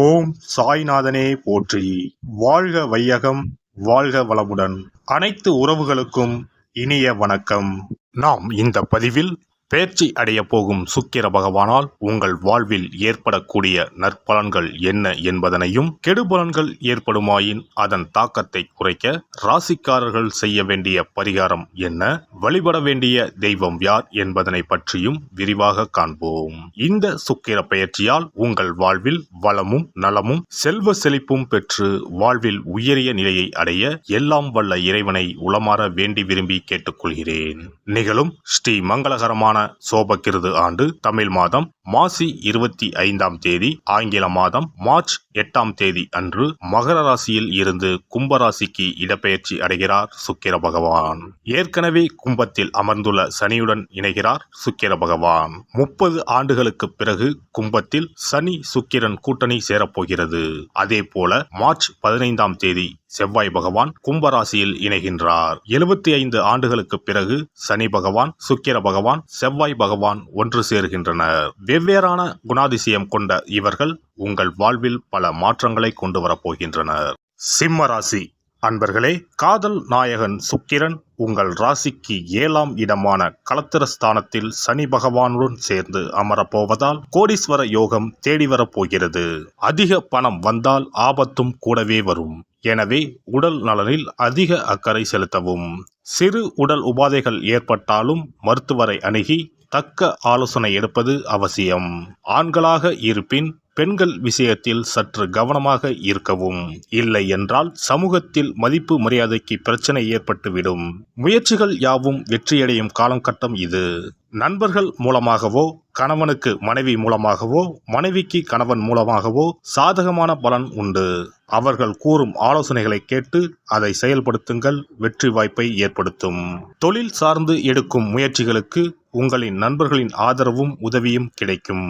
ஓம் சாய்நாதனே போற்றி. வாழ்க வையகம் வாழ்க வளமுடன். அனைத்து உறவுகளுக்கும் இனிய வணக்கம். நாம் இந்த பதிவில் பேர்ச்சி அடைய போகும் சுக்கிர பகவானால் உங்கள் வாழ்வில் ஏற்படக்கூடிய நற்பலன்கள் என்ன என்பதனையும் கெடுபலன்கள் ஏற்படுமாயின் அதன் தாக்கத்தை குறைக்க ராசிக்காரர்கள் செய்ய வேண்டிய பரிகாரம் என்ன? வழிபட வேண்டிய தெய்வம் யார் என்பதனை பற்றியும் விரிவாக காண்போம். இந்த சுக்கிர பயிற்சியால் உங்கள் வாழ்வில் வளமும் நலமும் செல்வ செழிப்பும் பெற்று வாழ்வில் உயரிய நிலையை அடைய எல்லாம் வல்ல இறைவனை உளமாற வேண்டி விரும்பி கேட்டுக்கொள்கிறேன். நிகழும் ஸ்ரீ மங்களகரமான சோபகிருது ஆண்டு தமிழ் மாதம் மாசி இருபத்தி ஐந்தாம் தேதி ஆங்கில மாதம் மார்ச் எட்டாம் தேதி அன்று மகர ராசியில் இருந்து கும்பராசிக்கு இடப்பெயர்ச்சி அடைகிறார் சுக்கிர பகவான். ஏற்கனவே கும்பத்தில் அமர்ந்துள்ள சனியுடன் இணைகிறார் சுக்கிர பகவான். முப்பது ஆண்டுகளுக்கு பிறகு கும்பத்தில் சனி சுக்கிரன் கூட்டணி சேரப்போகிறது. அதே போல மார்ச் பதினைந்தாம் தேதி செவ்வாய் பகவான் கும்பராசியில் இணைகின்றார். எழுபத்தி ஐந்து ஆண்டுகளுக்கு பிறகு சனி பகவான் சுக்கிர பகவான் செவ்வாய் பகவான் ஒன்று சேர்கின்றனர். வெவ்வேறான குணாதிசயம் கொண்ட இவர்கள் உங்கள் வாழ்வில் பல மாற்றங்களை கொண்டு வரப்போகின்றனர் சிம்ம ராசி அன்பர்களே காதல் நாயகன் சுக்கிரன் உங்கள் ராசிக்கு ஏழாம் இடமான களத்திரஸ்தானத்தில் சனி பகவானுடன் சேர்ந்து அமரப்போவதால் கோடீஸ்வர யோகம் தேடி வரப்போகிறது அதிக பணம் வந்தால் ஆபத்தும் கூடவே வரும். எனவே உடல் நலனில் அதிக அக்கறை செலுத்தவும். சிறு உடல் உபாதைகள் ஏற்பட்டாலும் மருத்துவரை அணுகி தக்க ஆலோசனை எடுப்பது அவசியம். ஆண்களாக இருப்பின் பெண்கள் விஷயத்தில் சற்று கவனமாக இருக்கவும் இல்லை என்றால் சமூகத்தில் மதிப்பு மரியாதைக்கு பிரச்சனை ஏற்பட்டுவிடும். முயற்சிகள் யாவும் வெற்றியடையும் காலகட்டம் இது. நண்பர்கள் மூலமாகவோ கணவனுக்கு மனைவி மூலமாகவோ மனைவிக்கு கணவன் மூலமாகவோ சாதகமான பலன் உண்டு. அவர்கள் கூறும் ஆலோசனைகளை கேட்டு அதை செயல்படுத்துங்கள் வெற்றி வாய்ப்பை ஏற்படுத்தும். தொழில் சார்ந்து எடுக்கும் முயற்சிகளுக்கு உங்களின் நண்பர்களின் ஆதரவும் உதவியும் கிடைக்கும்.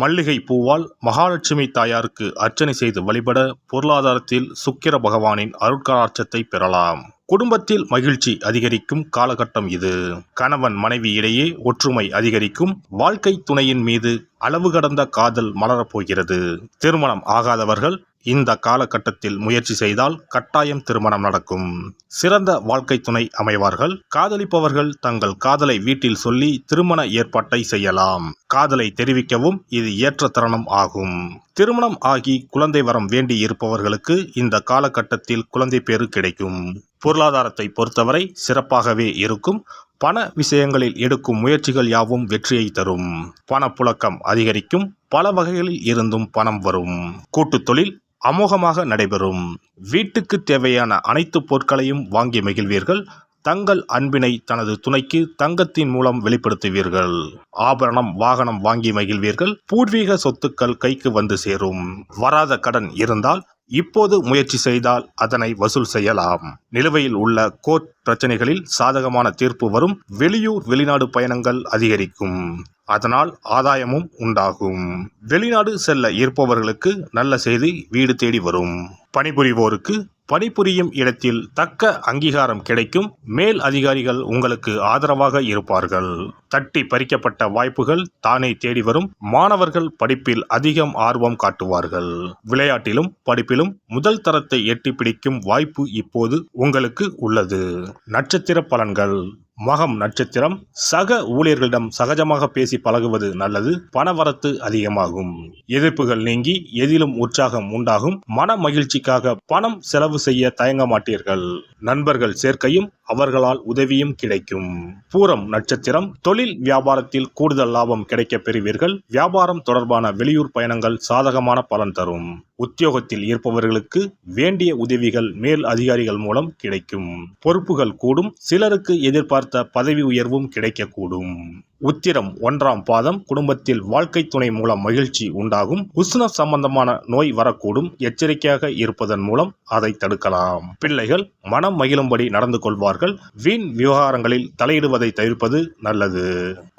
மல்லிகை பூவால் மகாலட்சுமி தாயாருக்கு அர்ச்சனை செய்து வழிபட பொருளாதாரத்தில் சுக்கிர பகவானின் அருட்கராட்சத்தை பெறலாம். குடும்பத்தில் மகிழ்ச்சி அதிகரிக்கும் காலகட்டம் இது. கணவன் மனைவி இடையே ஒற்றுமை அதிகரிக்கும் வாழ்க்கை துணையின் மீது அளவு கடந்த காதல் மலரப்போகிறது திருமணம் ஆகாதவர்கள் இந்த காலகட்டத்தில் முயற்சி செய்தால் கட்டாயம் திருமணம் நடக்கும். சிறந்த வாழ்க்கை துணை அமைவார்கள். காதலிப்பவர்கள் தங்கள் காதலை வீட்டில் சொல்லி திருமண ஏற்பாட்டை செய்யலாம். காதலை தெரிவிக்கவும் இது ஏற்ற தருணம் ஆகும். திருமணம் ஆகி குழந்தை வரம் வேண்டி இருப்பவர்களுக்கு இந்த காலகட்டத்தில் குழந்தை பேறு கிடைக்கும். பொருளாதாரத்தை பொறுத்தவரை சிறப்பாகவே இருக்கும். பண விஷயங்களில் எடுக்கும் முயற்சிகள் யாவும் வெற்றியை தரும். பணப்புழக்கம் அதிகரிக்கும். பல வகைகளில் இருந்தும் பணம் வரும். கூட்டுத் தொழில் அமோகமாக நடைபெறும். வீட்டுக்கு தேவையான அனைத்து பொருட்களையும் வாங்கி மகிழ்வீர்கள். தங்கள் அன்பினை தனது துணைக்கு தங்கத்தின் மூலம் வெளிப்படுத்துவீர்கள். ஆபரணம் வாகனம் வாங்கி மகிழ்வீர்கள். பூர்வீக சொத்துக்கள் கைக்கு வந்து சேரும். வராத கடன் இருந்தால் இப்போது முயற்சி செய்தால் அதனை வசூல் செய்யலாம். நிலுவையில் உள்ள கோர்ட் பிரச்சனைகளில் சாதகமான தீர்ப்பு வரும். வெளியூர் வெளிநாடு பயணங்கள் அதிகரிக்கும். அதனால் ஆதாயமும் உண்டாகும். வெளிநாடு செல்ல இருப்பவர்களுக்கு நல்ல செய்தி வீடு தேடி வரும். பணிபுரிவோருக்கு பணிபுரியும் இடத்தில் தக்க அங்கீகாரம் கிடைக்கும். மேல் அதிகாரிகள் உங்களுக்கு ஆதரவாக இருப்பார்கள். தட்டி பறிக்கப்பட்ட வாய்ப்புகள் தானே தேடி வரும். மாணவர்கள் படிப்பில் அதிகம் ஆர்வம் காட்டுவார்கள். விளையாட்டிலும் படிப்பிலும் முதல் தரத்தை எட்டி பிடிக்கும் வாய்ப்பு இப்போது உங்களுக்கு உள்ளது. நட்சத்திர பலன்கள். மகம் நட்சத்திரம் சக ஊழியர்களிடம் சகஜமாக பேசி பழகுவது நல்லது. பணவரத்து அதிகமாகும். எதிர்ப்புகள் நீங்கி எதிலும் உற்சாகம் உண்டாகும். மன மகிழ்ச்சிக்காக பணம் செலவு செய்ய தயங்க மாட்டீர்கள். நண்பர்கள் சேர்க்கையும் அவர்களால் உதவியும் கிடைக்கும். பூரம் நட்சத்திரம் தொழில் வியாபாரத்தில் கூடுதல் லாபம் கிடைக்கப் பெறுவீர்கள். வியாபாரம் தொடர்பான வெளியூர் பயணங்கள் சாதகமான பலன் தரும். உத்தியோகத்தில் இருப்பவர்களுக்கு வேண்டிய உதவிகள் மேல் அதிகாரிகள் மூலம் கிடைக்கும். பொறுப்புகள் கூடும். சிலருக்கு எதிர்பார்த்த பதவி உயர்வும் கிடைக்கக்கூடும். உத்திரம் ஒன்றாம் பாதம் குடும்பத்தில் வாழ்க்கை துணை மூலம் மகிழ்ச்சி உண்டாகும். உஷ்ண சம்பந்தமான நோய் வரக்கூடும். எச்சரிக்கையாக இருப்பதன் மூலம் அதை தடுக்கலாம். பிள்ளைகள் மனம் மகிழும்படி நடந்து கொள்வார்கள். வீண் விவகாரங்களில் தலையிடுவதை தவிர்ப்பது நல்லது.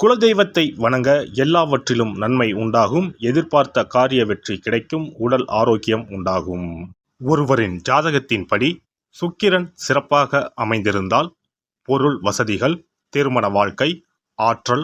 குலதெய்வத்தை வணங்க எல்லாவற்றிலும் நன்மை உண்டாகும். எதிர்பார்த்த காரிய வெற்றி கிடைக்கும். உடல் ஆரோக்கியம் உண்டாகும். ஒருவரின் ஜாதகத்தின்படி சுக்கிரன் சிறப்பாக அமைந்திருந்தால் பொருள் வசதிகள் திருமண வாழ்க்கை ஆற்றல்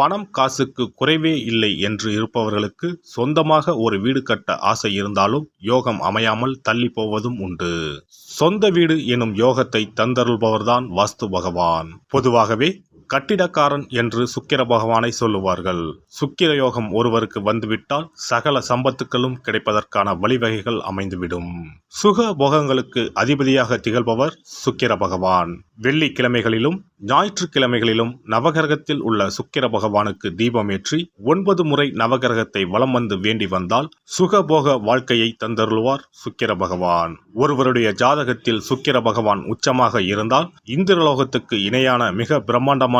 பணம் காசுக்கு குறைவே இல்லை என்று இருப்பவர்களுக்கு சொந்தமாக ஒரு வீடு கட்ட ஆசை இருந்தாலும் யோகம் அமையாமல் தள்ளி போவதும் உண்டு. சொந்த வீடு எனும் யோகத்தை தந்தருள்பவர்தான் வாஸ்து பகவான். பொதுவாகவே கட்டிடக்காரன் என்று சுக்கிர பகவானை சொல்லுவார்கள். சுக்கிர யோகம் ஒருவருக்கு வந்துவிட்டால் சகல சம்பத்துக்களும் கிடைப்பதற்கான வழிவகைகள் அமைந்துவிடும். சுக போகங்களுக்கு அதிபதியாக திகழ்பவர் சுக்கிர பகவான். வெள்ளிக்கிழமைகளிலும் ஞாயிற்றுக்கிழமைகளிலும் நவகிரகத்தில் உள்ள சுக்கிர பகவானுக்கு தீபமேற்றி ஒன்பது முறை நவகிரகத்தை வலம் வந்து வேண்டி வந்தால் சுகபோக வாழ்க்கையை தந்தருள்வார் சுக்கிர பகவான். ஒருவருடைய ஜாதகத்தில் சுக்கிர பகவான் உச்சமாக இருந்தால் இந்திரலோகத்துக்கு இணையான மிக பிரம்மாண்டமான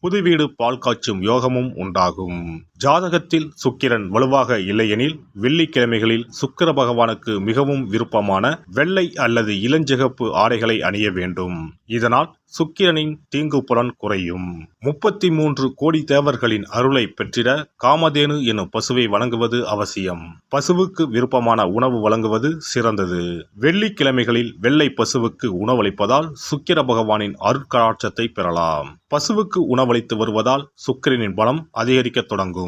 புது வீடு பால் காய்ச்சும் யோகமும் உண்டாகும். ஜாதகத்தில் சுக்கிரன் வலுவாக இல்லையெனில் வெள்ளிக்கிழமைகளில் சுக்கிர பகவானுக்கு மிகவும் விருப்பமான வெள்ளை அல்லது இளஞ்சிகப்பு ஆடைகளை அணிய வேண்டும். இதனால் சுக்கிரனின் தீங்கு புலன் குறையும். முப்பத்தி மூன்று கோடி தேவர்களின் அருளை பெற்றிட காமதேனு எனும் பசுவை வழங்குவது அவசியம். பசுவுக்கு விருப்பமான உணவு வழங்குவது சிறந்தது. வெள்ளிக்கிழமைகளில் வெள்ளை பசுவுக்கு உணவளிப்பதால் சுக்கிர பகவானின் அருட்கடாட்சத்தை பெறலாம். பசுவுக்கு உணவளித்து வருவதால் சுக்கிரனின் பலம் அதிகரிக்கத் தொடங்கும்.